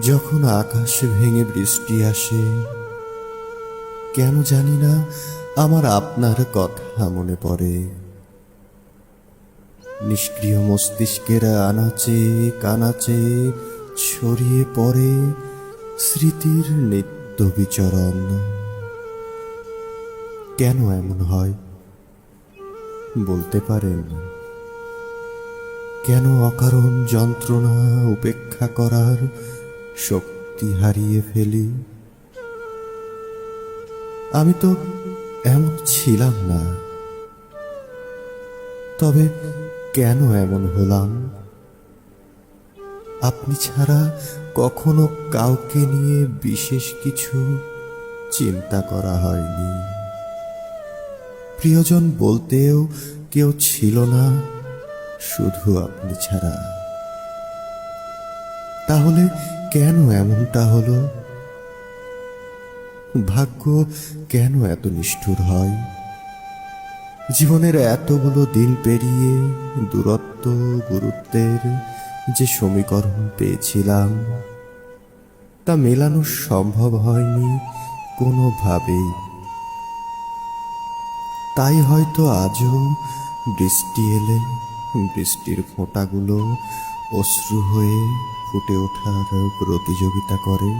যখন আকাশ ভেঙে বৃষ্টি আসে, কেন জানি না আমার আপনার কথা মনে পড়ে। নিষ্ক্রিয় মস্তিষ্কের আনাচে কানাচে ছড়িয়ে পড়ে স্মৃতির নিত্য বিচরণ। কেন এমন হয়? বলতে পারেন। কেন অকারণ যন্ত্রণা উপেক্ষা করার শক্তি হারিয়ে ফেলি। আমি তো এমন ছিলাম না। তবে কেন এমন হলাম? আপনি ছাড়া কখনো কাউকে নিয়ে বিশেষ কিছু চিন্তা করা হয়নি। প্রিয়জন বলতেও কেউ ছিল না, শুধু আপনি ছাড়া। তাহলে কেন এমনটা হলো? ভাগ্য কেন এত নিষ্ঠুর হয়? জীবনের এতগুলো দিন পেরিয়ে দূরত্ব, গুরুত্বের যে সমীকরণ পেয়েছিলাম, তা মেলানো সম্ভব হয়নি কোনোভাবেই। তাই হয়তো আজও বৃষ্টি এলে বৃষ্টির ফোঁটাগুলো অশ্রু হয়ে ফুটে ওঠার প্রতিযোগিতা করে।